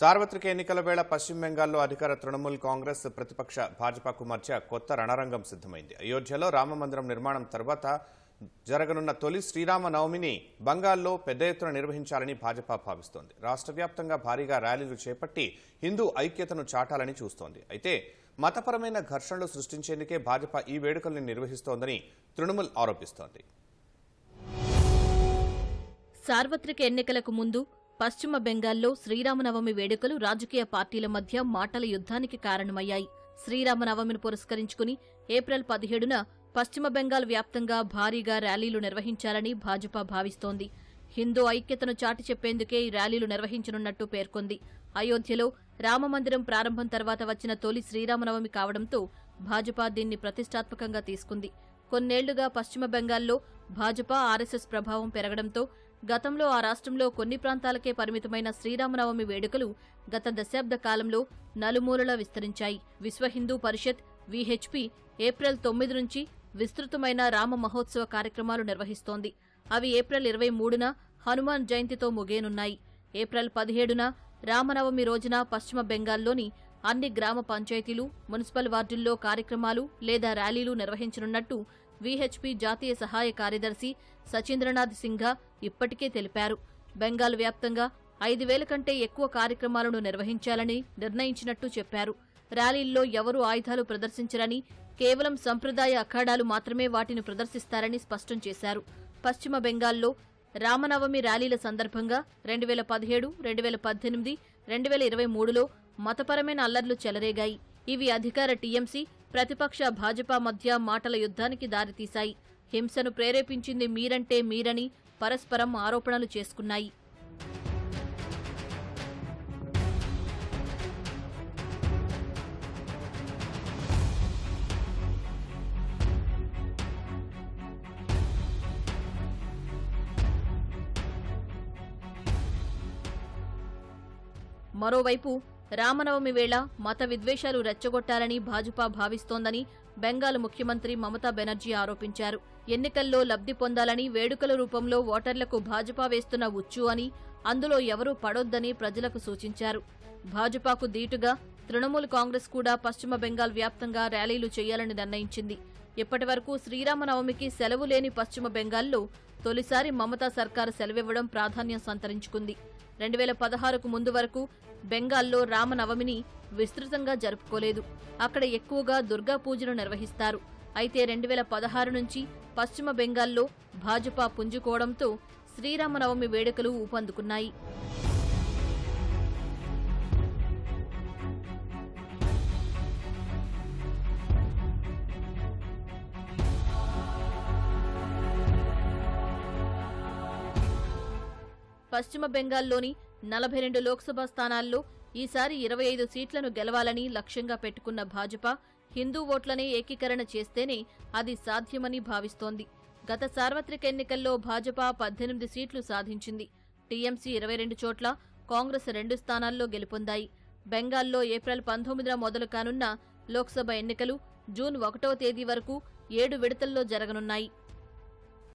సార్వత్రిక ఎన్నికల వేళ పశ్చిమ బెంగాల్లో అధికార తృణమూల్ కాంగ్రెస్ ప్రతిపక్ష భాజపాకు మధ్య కొత్త రణరంగం సిద్ధమైంది. అయోధ్యలో రామమందిరం నిర్మాణం తర్వాత జరగనున్న తొలి శ్రీరామ నవమిని బంగాల్లో పెద్ద ఎత్తున నిర్వహించాలని భాజపా భావిస్తోంది. రాష్ట్ర వ్యాప్తంగా భారీగా ర్యాలీలు చేపట్టి హిందూ ఐక్యతను చాటాలని చూస్తోంది. అయితే మతపరమైన ఘర్షణలు సృష్టించేందుకే భాజపా ఈ వేడుకల్ని నిర్వహిస్తోందని తృణమూల్ ఆరోపిస్తోంది. సార్వత్రిక ఎన్నికలకు ముందు పశ్చిమ బెంగాల్లో శ్రీరామనవమి వేడుకలు రాజకీయ పార్టీల మధ్య మాటల యుద్ధానికి కారణమయ్యాయి. శ్రీరామనవమిని పురస్కరించుకుని ఏప్రిల్ పదిహేడున పశ్చిమ బెంగాల్ వ్యాప్తంగా భారీగా ర్యాలీలు నిర్వహించాలని భాజపా భావిస్తోంది. హిందూ ఐక్యతను చాటి చెప్పేందుకే ఈ ర్యాలీలు నిర్వహించనున్నట్టు పేర్కొంది. అయోధ్యలో రామమందిరం ప్రారంభం తర్వాత వచ్చిన తొలి శ్రీరామనవమి కావడంతో భాజపా దీన్ని ప్రతిష్టాత్మకంగా తీసుకుంది. కొన్నేళ్ళుగా పశ్చిమ బెంగాల్లో భాజపా ఆర్ఎస్ఎస్ ప్రభావం పెరగడంతో గతంలో ఆ రాష్ట్రంలో కొన్ని ప్రాంతాలకే పరిమితమైన శ్రీరామనవమి వేడుకలు గత దశాబ్ద కాలంలో నలుమూలలా విస్తరించాయి. విశ్వ హిందూ పరిషత్ విహెచ్పి ఏప్రిల్ తొమ్మిది నుంచి విస్తృతమైన రామ మహోత్సవ కార్యక్రమాలు నిర్వహిస్తోంది. అవి ఏప్రిల్ ఇరవై మూడున హనుమాన్ జయంతితో ముగియనున్నాయి. ఏప్రిల్ పదిహేడున రామనవమి రోజున పశ్చిమ బెంగాల్లోని అన్ని గ్రామ పంచాయతీలు మున్సిపల్ వార్డుల్లో కార్యక్రమాలు లేదా ర్యాలీలు నిర్వహించనున్నట్టు విహెచ్పి జాతీయ సహాయ కార్యదర్శి సచీంద్రనాథ్ సింఘా ఇప్పటికే తెలిపారు. బెంగాల్ వ్యాప్తంగా ఐదు వేల కంటే ఎక్కువ కార్యక్రమాలను నిర్వహించాలని నిర్ణయించినట్టు చెప్పారు. ర్యాలీల్లో ఎవరూ ఆయుధాలు ప్రదర్శించరని కేవలం సంప్రదాయ అఖాడాలు మాత్రమే వాటిని ప్రదర్శిస్తారని స్పష్టం చేశారు. పశ్చిమ బెంగాల్లో రామనవమి ర్యాలీల సందర్భంగా రెండు వేల పదిహేడు రెండు వేల పద్దెనిమిది రెండు వేల ఇరవై మూడులో మతపరమైన అల్లర్లు చెలరేగాయి. ఇవి అధికార టీఎంసీ ప్రతిపక్ష భాజపా మధ్య మాటల యుద్ధానికి దారితీశాయి. హింసను ప్రేరేపించింది మీరంటే మీరని పరస్పరం ఆరోపణలు చేసుకున్నాయి. మరోవైపు రామనవమి వేళ మత విద్వేషాలు రెచ్చగొట్టాలని భాజపా భావిస్తోందని బెంగాల్ ముఖ్యమంత్రి మమతా బెనర్జీ ఆరోపించారు. ఎన్నికల్లో లబ్ధి పొందాలని వేడుకల రూపంలో ఓటర్లకు భాజపా వేస్తున్న ఉచ్చు అని అందులో ఎవరూ పడొద్దని ప్రజలకు సూచించారు. భాజపాకు దీటుగా తృణమూల్ కాంగ్రెస్ కూడా పశ్చిమ బెంగాల్ వ్యాప్తంగా ర్యాలీలు చేయాలని నిర్ణయించింది. ఇప్పటివరకు శ్రీరామనవమికి సెలవు లేని పశ్చిమ బెంగాల్లో తొలిసారి మమతా సర్కారు సెలవివ్వడం ప్రాధాన్యం సంతరించుకుంది. రెండు వేల పదహారుకు ముందు వరకు బెంగాల్లో రామనవమిని విస్తృతంగా జరుపుకోలేదు. అక్కడ ఎక్కువగా దుర్గా పూజను నిర్వహిస్తారు. అయితే రెండు వేల పదహారు నుంచి పశ్చిమ బెంగాల్లో భాజపా పుంజుకోవడంతో శ్రీరామనవమి వేడుకలు ఊపందుకున్నాయి. పశ్చిమ బెంగాల్లోని నలభై రెండు లోక్సభ స్థానాల్లో ఈసారి ఇరవై ఐదు సీట్లను గెలవాలని లక్ష్యంగా పెట్టుకున్న భాజపా హిందూ ఓట్లనే ఏకీకరణ చేస్తేనే అది సాధ్యమని భావిస్తోంది. గత సార్వత్రిక ఎన్నికల్లో భాజపా పద్దెనిమిది సీట్లు సాధించింది. టీఎంసీ ఇరవై రెండు చోట్ల కాంగ్రెస్ రెండు స్థానాల్లో గెలుపొందాయి. బెంగాల్లో ఏప్రిల్ పంతొమ్మిదిన మొదలు కానున్న లోక్సభ ఎన్నికలు జూన్ ఒకటవ తేదీ వరకు ఏడు విడతల్లో జరగనున్నాయి.